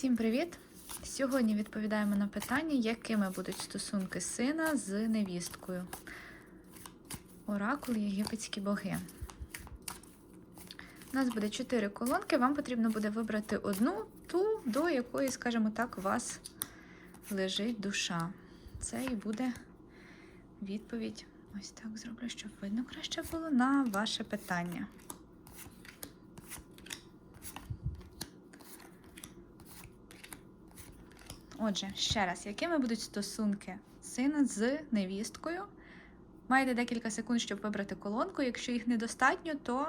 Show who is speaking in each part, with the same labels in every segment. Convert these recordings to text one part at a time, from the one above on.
Speaker 1: Всім привіт! Сьогодні відповідаємо на питання, якими будуть стосунки сина з невісткою. Оракул єгипетські боги. У нас буде 4 колонки. Вам потрібно буде вибрати одну, ту, до якої, скажімо так, у вас лежить душа. Це і буде відповідь. Ось так зроблю, щоб видно краще було на ваше питання. Отже, ще раз, якими будуть стосунки сина з невісткою? Маєте декілька секунд, щоб вибрати колонку. Якщо їх недостатньо, то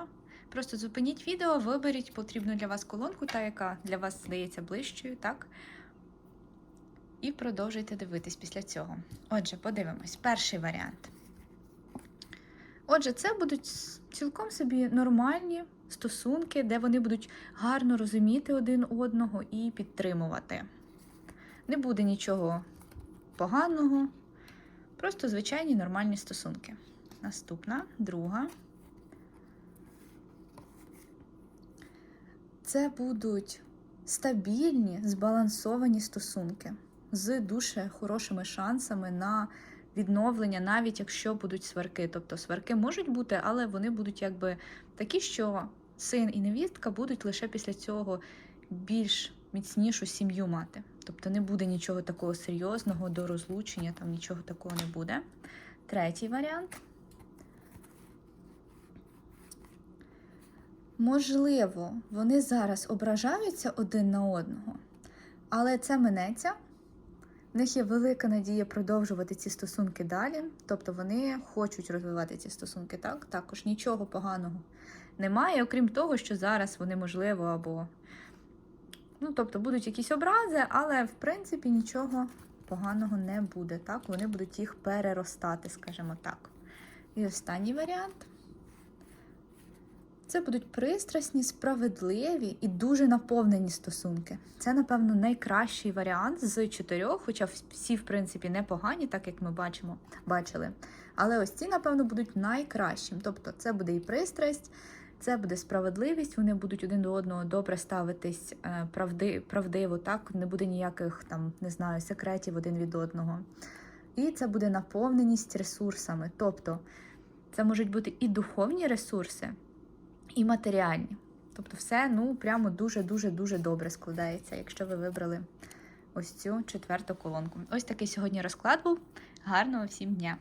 Speaker 1: просто зупиніть відео, виберіть потрібну для вас колонку, та яка для вас здається ближчою, так? І продовжуйте дивитись після цього. Отже, подивимось. Перший варіант. Отже, це будуть цілком собі нормальні стосунки, де вони будуть гарно розуміти один одного і підтримувати. Не буде нічого поганого, просто звичайні нормальні стосунки. Наступна, друга. Це будуть стабільні, збалансовані стосунки з дуже хорошими шансами на відновлення, навіть якщо будуть сварки. Тобто сварки можуть бути, але вони будуть якби такі, що син і невістка будуть лише після цього більш міцнішу сім'ю мати. Тобто не буде нічого такого серйозного до розлучення, там нічого такого не буде. Третій варіант. Можливо, вони зараз ображаються один на одного, але це минеться. В них є велика надія продовжувати ці стосунки далі. Тобто вони хочуть розвивати ці стосунки, так? Також нічого поганого немає, окрім того, що зараз вони, можливо, або Ну, тобто будуть якісь образи, але в принципі нічого поганого не буде. Так? Вони будуть їх переростати, скажімо так. І останній варіант. Це будуть пристрасні, справедливі і дуже наповнені стосунки. Це, напевно, найкращий варіант з чотирьох, хоча всі, в принципі, непогані, так як ми бачимо, бачили. Але ось ці, напевно, будуть найкращим. Тобто, це буде і пристрасть, це буде справедливість, вони будуть один до одного добре ставитись е, правди, правдиво, так не буде ніяких там, не знаю, секретів один від одного. І це буде наповненість ресурсами. Тобто це можуть бути і духовні ресурси, і матеріальні. Тобто, все ну прямо дуже-дуже дуже добре складається, якщо ви вибрали ось цю четверту колонку. Ось такий сьогодні розклад був. Гарного всім дня!